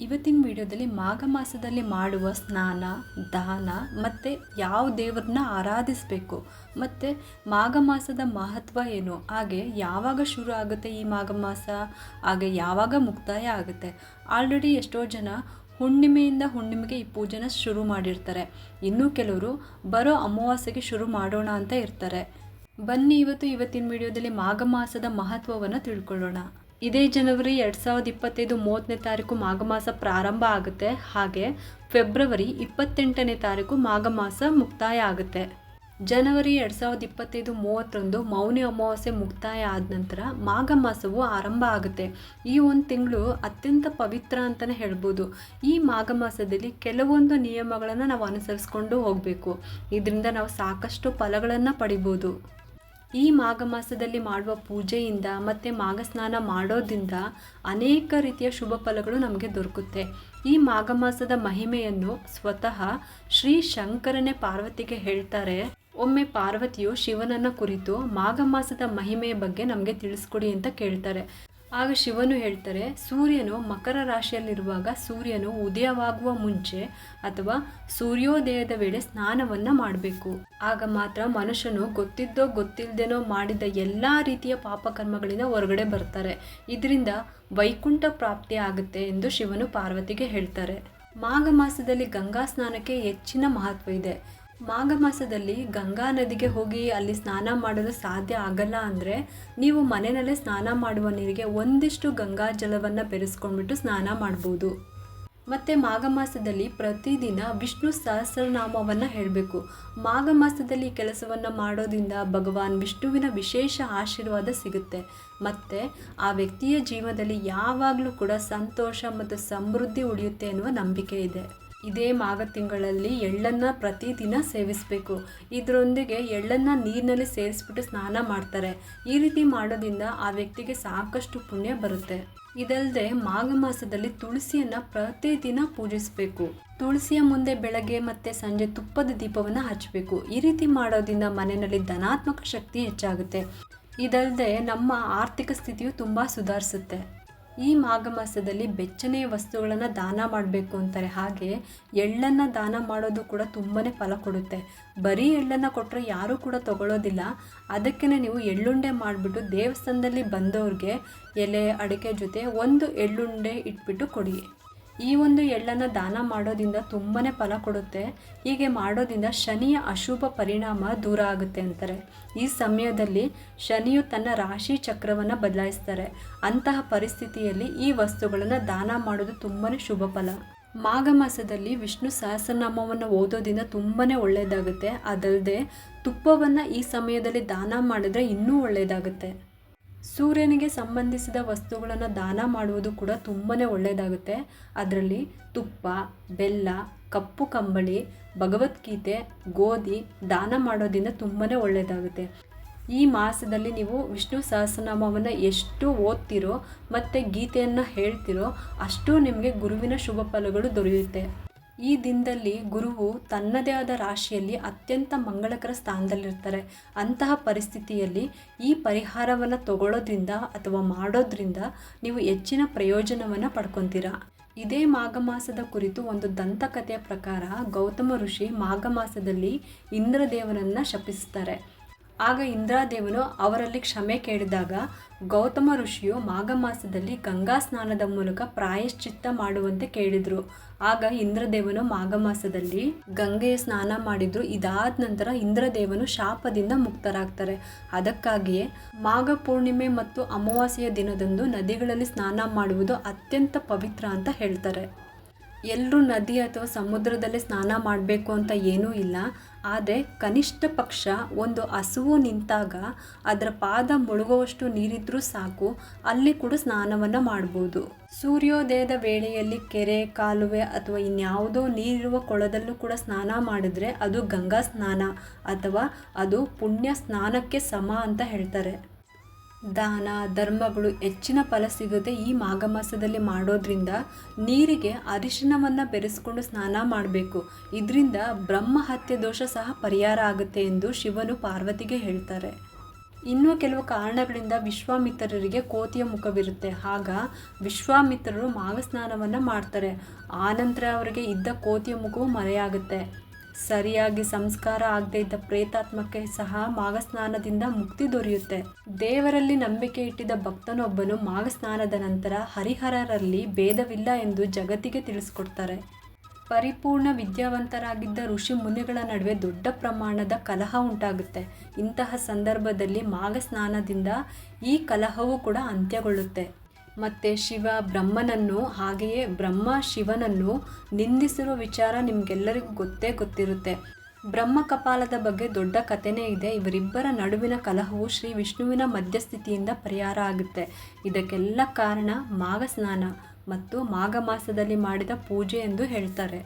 ಇವತ್ತಿನ ವಿಡಿಯೋದಲ್ಲಿ ಮಾಘ ಮಾಸದಲ್ಲಿ ಮಾಡುವ ಸ್ನಾನ, ದಾನ ಮತ್ತು ಯಾವ ದೇವ್ರನ್ನ ಆರಾಧಿಸಬೇಕು. ಮತ್ತು ಮಾಘ ಮಾಸದ ಮಹತ್ವ ಏನು? ಹಾಗೆ ಯಾವಾಗ ಶುರು ಆಗುತ್ತೆ ಈ ಮಾಘ ಮಾಸ ಹಾಗೆ ಯಾವಾಗ ಮುಕ್ತಾಯ ಆಗುತ್ತೆ? ಆಲ್ರೆಡಿ ಎಷ್ಟೋ ಜನ ಹುಣ್ಣಿಮೆಯಿಂದ ಹುಣ್ಣಿಮೆಗೆ ಈ ಪೂಜೆನ ಶುರು ಮಾಡಿರ್ತಾರೆ. ಇನ್ನೂ ಕೆಲವರು ಬರೋ ಅಮಾವಾಸ್ಯೆಗೆ ಶುರು ಮಾಡೋಣ ಅಂತ ಇರ್ತಾರೆ. ಬನ್ನಿ ಇವತ್ತು ಇವತ್ತಿನ ವಿಡಿಯೋದಲ್ಲಿ ಮಾಘ ಮಾಸದ ಮಹತ್ವವನ್ನು ತಿಳ್ಕೊಳ್ಳೋಣ. ಇದೇ ಜನವರಿ ಎರಡು ಸಾವಿರದ ಇಪ್ಪತ್ತೈದು ಮೂವತ್ತನೇ ತಾರೀಕು ಮಾಘ ಮಾಸ ಪ್ರಾರಂಭ ಆಗುತ್ತೆ. ಹಾಗೆ ಫೆಬ್ರವರಿ ಇಪ್ಪತ್ತೆಂಟನೇ ತಾರೀಕು ಮಾಘ ಮಾಸ ಮುಕ್ತಾಯ ಆಗುತ್ತೆ. ಜನವರಿ ಎರಡು ಸಾವಿರದ ಇಪ್ಪತ್ತೈದು ಮೂವತ್ತರಂದು ಮೌನಿ ಅಮಾವಾಸ್ಯೆ ಮುಕ್ತಾಯ ಆದ ನಂತರ ಮಾಘ ಮಾಸವು ಆರಂಭ ಆಗುತ್ತೆ. ಈ ಒಂದು ತಿಂಗಳು ಅತ್ಯಂತ ಪವಿತ್ರ ಅಂತಲೇ ಹೇಳ್ಬೋದು. ಈ ಮಾಘ ಮಾಸದಲ್ಲಿ ಕೆಲವೊಂದು ನಿಯಮಗಳನ್ನು ನಾವು ಅನುಸರಿಸ್ಕೊಂಡು ಹೋಗಬೇಕು. ಇದರಿಂದ ನಾವು ಸಾಕಷ್ಟು ಫಲಗಳನ್ನು ಪಡಿಬೋದು. ಈ ಮಾಘ ಮಾಸದಲ್ಲಿ ಮಾಡುವ ಪೂಜೆಯಿಂದ ಮತ್ತು ಮಾಘ ಸ್ನಾನ ಮಾಡೋದ್ರಿಂದ ಅನೇಕ ರೀತಿಯ ಶುಭ ಫಲಗಳು ನಮಗೆ ದೊರಕುತ್ತೆ. ಈ ಮಾಘ ಮಾಸದ ಮಹಿಮೆಯನ್ನು ಸ್ವತಃ ಶ್ರೀ ಶಂಕರನೇ ಪಾರ್ವತಿಗೆ ಹೇಳ್ತಾರೆ. ಒಮ್ಮೆ ಪಾರ್ವತಿಯು ಶಿವನನ್ನ ಕುರಿತು ಮಾಘ ಮಾಸದ ಮಹಿಮೆಯ ಬಗ್ಗೆ ನಮಗೆ ತಿಳಿಸ್ಕೊಡಿ ಅಂತ ಕೇಳ್ತಾರೆ. ಆಗ ಶಿವನು ಹೇಳ್ತಾರೆ, ಸೂರ್ಯನು ಮಕರ ರಾಶಿಯಲ್ಲಿರುವಾಗ ಸೂರ್ಯನು ಉದಯವಾಗುವ ಮುಂಚೆ ಅಥವಾ ಸೂರ್ಯೋದಯದ ವೇಳೆ ಸ್ನಾನವನ್ನ ಮಾಡಬೇಕು. ಆಗ ಮಾತ್ರ ಮನುಷ್ಯನು ಗೊತ್ತಿದ್ದೋ ಗೊತ್ತಿಲ್ಲದೇನೋ ಮಾಡಿದ ಎಲ್ಲ ರೀತಿಯ ಪಾಪಕರ್ಮಗಳಿಂದ ಹೊರಗಡೆ ಬರ್ತಾರೆ. ಇದರಿಂದ ವೈಕುಂಠ ಪ್ರಾಪ್ತಿ ಆಗುತ್ತೆ ಎಂದು ಶಿವನು ಪಾರ್ವತಿಗೆ ಹೇಳ್ತಾರೆ. ಮಾಘ ಮಾಸದಲ್ಲಿ ಗಂಗಾ ಸ್ನಾನಕ್ಕೆ ಹೆಚ್ಚಿನ ಮಹತ್ವ ಇದೆ. ಮಾಘ ಮಾಸದಲ್ಲಿ ಗಂಗಾ ನದಿಗೆ ಹೋಗಿ ಅಲ್ಲಿ ಸ್ನಾನ ಮಾಡಲು ಸಾಧ್ಯ ಆಗಲ್ಲ ಅಂದರೆ ನೀವು ಮನೆಯಲ್ಲೇ ಸ್ನಾನ ಮಾಡುವ ನೀರಿಗೆ ಒಂದಿಷ್ಟು ಗಂಗಾ ಜಲವನ್ನು ಬೆರೆಸ್ಕೊಂಡ್ಬಿಟ್ಟು ಸ್ನಾನ ಮಾಡ್ಬೋದು. ಮತ್ತು ಮಾಘ ಮಾಸದಲ್ಲಿ ಪ್ರತಿದಿನ ವಿಷ್ಣು ಸಹಸ್ರನಾಮವನ್ನು ಹೇಳಬೇಕು. ಮಾಘ ಮಾಸದಲ್ಲಿ ಕೆಲಸವನ್ನು ಮಾಡೋದ್ರಿಂದ ಭಗವಾನ್ ವಿಷ್ಣುವಿನ ವಿಶೇಷ ಆಶೀರ್ವಾದ ಸಿಗುತ್ತೆ. ಮತ್ತು ಆ ವ್ಯಕ್ತಿಯ ಜೀವನದಲ್ಲಿ ಯಾವಾಗಲೂ ಕೂಡ ಸಂತೋಷ ಮತ್ತು ಸಮೃದ್ಧಿ ಉಳಿಯುತ್ತೆ ಎನ್ನುವ ನಂಬಿಕೆ ಇದೆ. ಇದೇ ಮಾಘ ತಿಂಗಳಲ್ಲಿ ಎಳ್ಳನ್ನು ಪ್ರತಿದಿನ ಸೇವಿಸಬೇಕು. ಇದರೊಂದಿಗೆ ಎಳ್ಳನ್ನು ನೀರಿನಲ್ಲಿ ಸೇರಿಸ್ಬಿಟ್ಟು ಸ್ನಾನ ಮಾಡ್ತಾರೆ. ಈ ರೀತಿ ಮಾಡೋದ್ರಿಂದ ಆ ವ್ಯಕ್ತಿಗೆ ಸಾಕಷ್ಟು ಪುಣ್ಯ ಬರುತ್ತೆ. ಇದಲ್ಲದೆ ಮಾಘ ಮಾಸದಲ್ಲಿ ತುಳಸಿಯನ್ನು ಪ್ರತಿದಿನ ಪೂಜಿಸಬೇಕು. ತುಳಸಿಯ ಮುಂದೆ ಬೆಳಗ್ಗೆ ಮತ್ತು ಸಂಜೆ ತುಪ್ಪದ ದೀಪವನ್ನು ಹಚ್ಚಬೇಕು ಈ ರೀತಿ ಮಾಡೋದ್ರಿಂದ ಮನೆಯಲ್ಲಿ ಧನಾತ್ಮಕ ಶಕ್ತಿ ಹೆಚ್ಚಾಗುತ್ತೆ. ಇದಲ್ಲದೆ ನಮ್ಮ ಆರ್ಥಿಕ ಸ್ಥಿತಿಯು ತುಂಬ ಸುಧಾರಿಸುತ್ತೆ. ಈ ಮಾಘ ಮಾಸದಲ್ಲಿ ಬೆಚ್ಚನೆಯ ವಸ್ತುಗಳನ್ನು ದಾನ ಮಾಡಬೇಕು ಅಂತಾರೆ. ಹಾಗೆ ಎಳ್ಳನ್ನು ದಾನ ಮಾಡೋದು ಕೂಡ ತುಂಬಾ ಫಲ ಕೊಡುತ್ತೆ. ಬರೀ ಎಳ್ಳನ್ನು ಕೊಟ್ಟರೆ ಯಾರೂ ಕೂಡ ತಗೊಳ್ಳೋದಿಲ್ಲ ಅದಕ್ಕೇ ನೀವು ಎಳ್ಳುಂಡೆ ಮಾಡಿಬಿಟ್ಟು ದೇವಸ್ಥಾನದಲ್ಲಿ ಬಂದವ್ರಿಗೆ ಎಲೆ, ಅಡಿಕೆ ಜೊತೆ ಒಂದು ಎಳ್ಳುಂಡೆ ಇಟ್ಬಿಟ್ಟು ಕೊಡಿ. ಈ ಒಂದು ಎಳ್ಳನ್ನು ದಾನ ಮಾಡೋದ್ರಿಂದ ತುಂಬಾ ಫಲ ಕೊಡುತ್ತೆ. ಹೀಗೆ ಮಾಡೋದ್ರಿಂದ ಶನಿಯ ಅಶುಭ ಪರಿಣಾಮ ದೂರ ಆಗುತ್ತೆ ಅಂತಾರೆ. ಈ ಸಮಯದಲ್ಲಿ ಶನಿಯು ತನ್ನ ರಾಶಿ ಚಕ್ರವನ್ನು ಬದಲಾಯಿಸ್ತಾರೆ. ಅಂತಹ ಪರಿಸ್ಥಿತಿಯಲ್ಲಿ ಈ ವಸ್ತುಗಳನ್ನು ದಾನ ಮಾಡೋದು ತುಂಬಾ ಶುಭ ಫಲ. ಮಾಘ ಮಾಸದಲ್ಲಿ ವಿಷ್ಣು ಸಹಸ್ರನಾಮವನ್ನು ಓದೋದ್ರಿಂದ ತುಂಬಾ ಒಳ್ಳೆಯದಾಗುತ್ತೆ ಅದಲ್ಲದೆ ತುಪ್ಪವನ್ನು ಈ ಸಮಯದಲ್ಲಿ ದಾನ ಮಾಡಿದ್ರೆ ಇನ್ನೂ ಒಳ್ಳೆಯದಾಗುತ್ತೆ ಸೂರ್ಯನಿಗೆ ಸಂಬಂಧಿಸಿದ ವಸ್ತುಗಳನ್ನು ದಾನ ಮಾಡುವುದು ಕೂಡ ತುಂಬಾ ಒಳ್ಳೆಯದಾಗುತ್ತೆ ಅದರಲ್ಲಿ ತುಪ್ಪ, ಬೆಲ್ಲ, ಕಪ್ಪು ಕಂಬಳಿ, ಭಗವದ್ಗೀತೆ, ಗೋಧಿ ದಾನ ಮಾಡೋದಿಂದ ತುಂಬಾ ಒಳ್ಳೆಯದಾಗುತ್ತೆ ಈ ಮಾಸದಲ್ಲಿ ನೀವು ವಿಷ್ಣು ಸಹಸ್ರನಾಮವನ್ನು ಎಷ್ಟು ಓದ್ತಿರೋ ಮತ್ತು ಗೀತೆಯನ್ನು ಹೇಳ್ತಿರೋ ಅಷ್ಟು ನಿಮಗೆ ಗುರುವಿನ ಶುಭ ಫಲಗಳು ದೊರೆಯುತ್ತೆ. ಈ ದಿನದಲ್ಲಿ ಗುರುವು ತನ್ನದೇ ಆದ ರಾಶಿಯಲ್ಲಿ ಅತ್ಯಂತ ಮಂಗಳಕರ ಸ್ಥಾನದಲ್ಲಿರ್ತಾರೆ. ಅಂತಹ ಪರಿಸ್ಥಿತಿಯಲ್ಲಿ ಈ ಪರಿಹಾರವನ್ನು ತಗೊಳ್ಳೋದ್ರಿಂದ ಅಥವಾ ಮಾಡೋದ್ರಿಂದ ನೀವು ಹೆಚ್ಚಿನ ಪ್ರಯೋಜನವನ್ನು ಪಡ್ಕೊತೀರಾ? ಇದೇ ಮಾಘ ಮಾಸದ ಕುರಿತು ಒಂದು ದಂತಕಥೆಯ ಪ್ರಕಾರ ಗೌತಮ ಋಷಿ ಮಾಘ ಮಾಸದಲ್ಲಿ ಇಂದ್ರದೇವನನ್ನು ಶಪಿಸ್ತಾರೆ. ಆಗ ಇಂದ್ರಾದೇವನು ಅವರಲ್ಲಿ ಕ್ಷಮೆ ಕೇಳಿದಾಗ ಗೌತಮ ಋಷಿಯು ಮಾಘ ಮಾಸದಲ್ಲಿ ಗಂಗಾ ಸ್ನಾನದ ಮೂಲಕ ಪ್ರಾಯಶ್ಚಿತ್ತ ಮಾಡುವಂತೆ ಕೇಳಿದರು. ಆಗ ಇಂದ್ರದೇವನು ಮಾಘ ಮಾಸದಲ್ಲಿ ಗಂಗೆಯ ಸ್ನಾನ ಮಾಡಿದ್ರು. ಇದಾದ ನಂತರ ಇಂದ್ರದೇವನು ಶಾಪದಿಂದ ಮುಕ್ತರಾಗ್ತಾರೆ. ಅದಕ್ಕಾಗಿಯೇ ಮಾಘ ಪೂರ್ಣಿಮೆ ಮತ್ತು ಅಮಾವಾಸ್ಯೆಯ ದಿನದಂದು ನದಿಗಳಲ್ಲಿ ಸ್ನಾನ ಮಾಡುವುದು ಅತ್ಯಂತ ಪವಿತ್ರ ಅಂತ ಹೇಳ್ತಾರೆ. ಎಲ್ಲರೂ ನದಿ ಅಥವಾ ಸಮುದ್ರದಲ್ಲಿ ಸ್ನಾನ ಮಾಡಬೇಕು ಅಂತ ಏನೂ ಇಲ್ಲ. ಆದರೆ ಕನಿಷ್ಠ ಪಕ್ಷ ಒಂದು ಹಸುವು ನಿಂತಾಗ ಅದರ ಪಾದ ಮುಳುಗುವಷ್ಟು ನೀರಿದ್ರೂ ಸಾಕು, ಅಲ್ಲಿ ಕೂಡ ಸ್ನಾನವನ್ನು ಮಾಡ್ಬೋದು. ಸೂರ್ಯೋದಯದ ವೇಳೆಯಲ್ಲಿ ಕೆರೆ, ಕಾಲುವೆ ಅಥವಾ ಇನ್ಯಾವುದೋ ನೀರಿರುವ ಕೊಳದಲ್ಲೂ ಕೂಡ ಸ್ನಾನ ಮಾಡಿದ್ರೆ ಅದು ಗಂಗಾ ಸ್ನಾನ ಅಥವಾ ಅದು ಪುಣ್ಯ ಸ್ನಾನಕ್ಕೆ ಸಮ ಅಂತ ಹೇಳ್ತಾರೆ. ದಾನ, ಧರ್ಮಗಳು ಹೆಚ್ಚಿನ ಫಲ ಸಿಗುತ್ತೆ ಈ ಮಾಘ ಮಾಸದಲ್ಲಿ ಮಾಡೋದ್ರಿಂದ ನೀರಿಗೆ ಅರಿಶಿನವನ್ನು ಬೆರೆಸ್ಕೊಂಡು ಸ್ನಾನ ಮಾಡಬೇಕು. ಇದರಿಂದ ಬ್ರಹ್ಮ ಹತ್ಯೆ ದೋಷ ಸಹ ಪರಿಹಾರ ಆಗುತ್ತೆ ಎಂದು ಶಿವನು ಪಾರ್ವತಿಗೆ ಹೇಳ್ತಾರೆ. ಇನ್ನೂ ಕೆಲವು ಕಾರಣಗಳಿಂದ ವಿಶ್ವಾಮಿತ್ರರಿಗೆ ಕೋತಿಯ ಮುಖವಿರುತ್ತೆ. ಆಗ ವಿಶ್ವಾಮಿತ್ರರು ಮಾಘಸ್ನಾನವನ್ನು ಮಾಡ್ತಾರೆ. ಆನಂತರ ಅವರಿಗೆ ಇದ್ದ ಕೋತಿಯ ಮುಖವು ಮರೆಯಾಗುತ್ತೆ. ಸರಿಯಾಗಿ ಸಂಸ್ಕಾರ ಆಗದೇ ಇದ್ದ ಪ್ರೇತಾತ್ಮಕ್ಕೆ ಸಹ ಮಾಘಸ್ನಾನದಿಂದ ಮುಕ್ತಿ ದೊರೆಯುತ್ತೆ. ದೇವರಲ್ಲಿ ನಂಬಿಕೆ ಇಟ್ಟಿದ್ದ ಭಕ್ತನೊಬ್ಬನು ಮಾಘಸ್ನಾನದ ನಂತರ ಹರಿಹರರಲ್ಲಿ ಭೇದವಿಲ್ಲ ಎಂದು ಜಗತ್ತಿಗೆ ತಿಳಿಸ್ಕೊಡ್ತಾರೆ. ಪರಿಪೂರ್ಣ ವಿದ್ಯಾವಂತರಾಗಿದ್ದ ಋಷಿ ಮುನಿಗಳ ನಡುವೆ ದೊಡ್ಡ ಪ್ರಮಾಣದ ಕಲಹ ಉಂಟಾಗುತ್ತೆ. ಇಂತಹ ಸಂದರ್ಭದಲ್ಲಿ ಮಾಘಸ್ನಾನದಿಂದ ಈ ಕಲಹವು ಕೂಡ ಅಂತ್ಯಗೊಳ್ಳುತ್ತೆ. ಮತ್ತು ಶಿವ ಬ್ರಹ್ಮನನ್ನು, ಹಾಗೆಯೇ ಬ್ರಹ್ಮ ಶಿವನನ್ನು ನಿಂದಿಸಿರುವ ವಿಚಾರ ನಿಮಗೆಲ್ಲರಿಗೂ ಗೊತ್ತೇ ಗೊತ್ತಿರುತ್ತೆ. ಬ್ರಹ್ಮ ಕಪಾಲದ ಬಗ್ಗೆ ದೊಡ್ಡ ಕಥೆನೇ ಇದೆ. ಇವರಿಬ್ಬರ ನಡುವಿನ ಕಲಹವು ಶ್ರೀ ವಿಷ್ಣುವಿನ ಮಧ್ಯಸ್ಥಿತಿಯಿಂದ ಪರಿಹಾರ ಆಗುತ್ತೆ. ಇದಕ್ಕೆಲ್ಲ ಕಾರಣ ಮಾಘ ಸ್ನಾನ ಮತ್ತು ಮಾಘ ಮಾಸದಲ್ಲಿ ಮಾಡಿದ ಪೂಜೆ ಎಂದು ಹೇಳ್ತಾರೆ.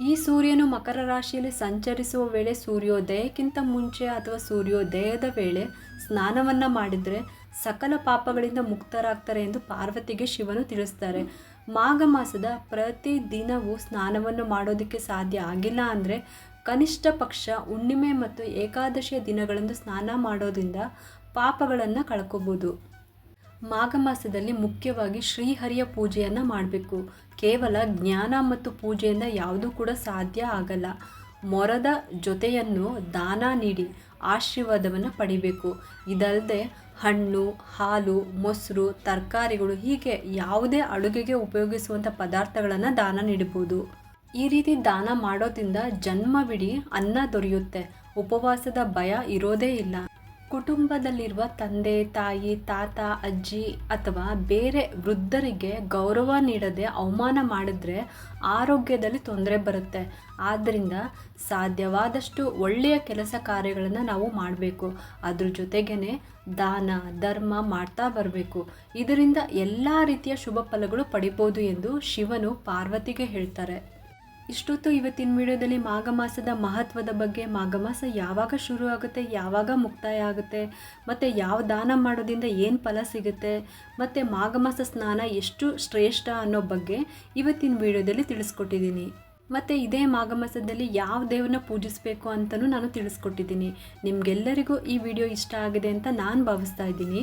ಈ ಸೂರ್ಯನು ಮಕರ ರಾಶಿಯಲ್ಲಿ ಸಂಚರಿಸುವ ವೇಳೆ ಸೂರ್ಯೋದಯಕ್ಕಿಂತ ಮುಂಚೆ ಅಥವಾ ಸೂರ್ಯೋದಯದ ವೇಳೆ ಸ್ನಾನವನ್ನು ಮಾಡಿದರೆ ಸಕಲ ಪಾಪಗಳಿಂದ ಮುಕ್ತರಾಗ್ತಾರೆ ಎಂದು ಪಾರ್ವತಿಗೆ ಶಿವನು ತಿಳಿಸ್ತಾರೆ. ಮಾಘ ಮಾಸದ ಪ್ರತಿ ದಿನವೂ ಸ್ನಾನವನ್ನು ಮಾಡೋದಕ್ಕೆ ಸಾಧ್ಯ ಆಗಿಲ್ಲ ಅಂದರೆ ಕನಿಷ್ಠ ಪಕ್ಷ ಹುಣ್ಣಿಮೆ ಮತ್ತು ಏಕಾದಶಿಯ ದಿನಗಳಂದು ಸ್ನಾನ ಮಾಡೋದ್ರಿಂದ ಪಾಪಗಳನ್ನು ಕಳ್ಕೋಬೋದು. ಮಾಘ ಮಾಸದಲ್ಲಿ ಮುಖ್ಯವಾಗಿ ಶ್ರೀಹರಿಯ ಪೂಜೆಯನ್ನು ಮಾಡಬೇಕು. ಕೇವಲ ಜ್ಞಾನ ಮತ್ತು ಪೂಜೆಯಿಂದ ಯಾವುದೂ ಕೂಡ ಸಾಧ್ಯ ಆಗಲ್ಲ. ಮೊರದ ಜೊತೆಯನ್ನು ದಾನ ನೀಡಿ ಆಶೀರ್ವಾದವನ್ನು ಪಡಿಬೇಕು. ಇದಲ್ಲದೆ ಹಣ್ಣು, ಹಾಲು, ಮೊಸರು, ತರಕಾರಿಗಳು ಹೀಗೆ ಯಾವುದೇ ಅಡುಗೆಗೆ ಉಪಯೋಗಿಸುವಂಥ ಪದಾರ್ಥಗಳನ್ನು ದಾನ ನೀಡಬಹುದು. ಈ ರೀತಿ ದಾನ ಮಾಡೋದ್ರಿಂದ ಜನ್ಮವಿಡೀ ಅನ್ನ ದೊರೆಯುತ್ತೆ. ಉಪವಾಸದ ಭಯ ಇರೋದೇ ಇಲ್ಲ. ಕುಟುಂಬದಲ್ಲಿರುವ ತಂದೆ, ತಾಯಿ, ತಾತ, ಅಜ್ಜಿ ಅಥವಾ ಬೇರೆ ವೃದ್ಧರಿಗೆ ಗೌರವ ನೀಡದೆ ಅವಮಾನ ಮಾಡಿದ್ರೆ ಆರೋಗ್ಯದಲ್ಲಿ ತೊಂದರೆ ಬರುತ್ತೆ. ಆದ್ದರಿಂದ ಸಾಧ್ಯವಾದಷ್ಟು ಒಳ್ಳೆಯ ಕೆಲಸ ಕಾರ್ಯಗಳನ್ನು ನಾವು ಮಾಡಬೇಕು. ಅದ್ರ ಜೊತೆಗೇ ದಾನ, ಧರ್ಮ ಮಾಡ್ತಾ ಬರಬೇಕು. ಇದರಿಂದ ಎಲ್ಲ ರೀತಿಯ ಶುಭ ಫಲಗಳು ಪಡಿಬೋದು ಎಂದು ಶಿವನು ಪಾರ್ವತಿಗೆ ಹೇಳ್ತಾರೆ. ಇಷ್ಟೊತ್ತು ಇವತ್ತಿನ ವಿಡಿಯೋದಲ್ಲಿ ಮಾಘ ಮಾಸದ ಮಹತ್ವದ ಬಗ್ಗೆ ಮಾಘ ಮಾಸ ಯಾವಾಗ ಶುರು ಆಗುತ್ತೆ, ಯಾವಾಗ ಮುಕ್ತಾಯ ಆಗುತ್ತೆ, ಮತ್ತು ಯಾವ ದಾನ ಮಾಡೋದ್ರಿಂದ ಏನು ಫಲ ಸಿಗುತ್ತೆ, ಮತ್ತು ಮಾಘ ಮಾಸ ಸ್ನಾನ ಎಷ್ಟು ಶ್ರೇಷ್ಠ ಅನ್ನೋ ಬಗ್ಗೆ ಇವತ್ತಿನ ವಿಡಿಯೋದಲ್ಲಿ ತಿಳಿಸ್ಕೊಟ್ಟಿದ್ದೀನಿ. ಮತ್ತು ಇದೇ ಮಾಘ ಮಾಸದಲ್ಲಿ ಯಾವ ದೇವ್ರನ್ನ ಪೂಜಿಸಬೇಕು ಅಂತಲೂ ನಾನು ತಿಳಿಸ್ಕೊಟ್ಟಿದ್ದೀನಿ. ನಿಮಗೆಲ್ಲರಿಗೂ ಈ ವಿಡಿಯೋ ಇಷ್ಟ ಆಗಿದೆ ಅಂತ ನಾನು ಭಾವಿಸ್ತಾ ಇದ್ದೀನಿ.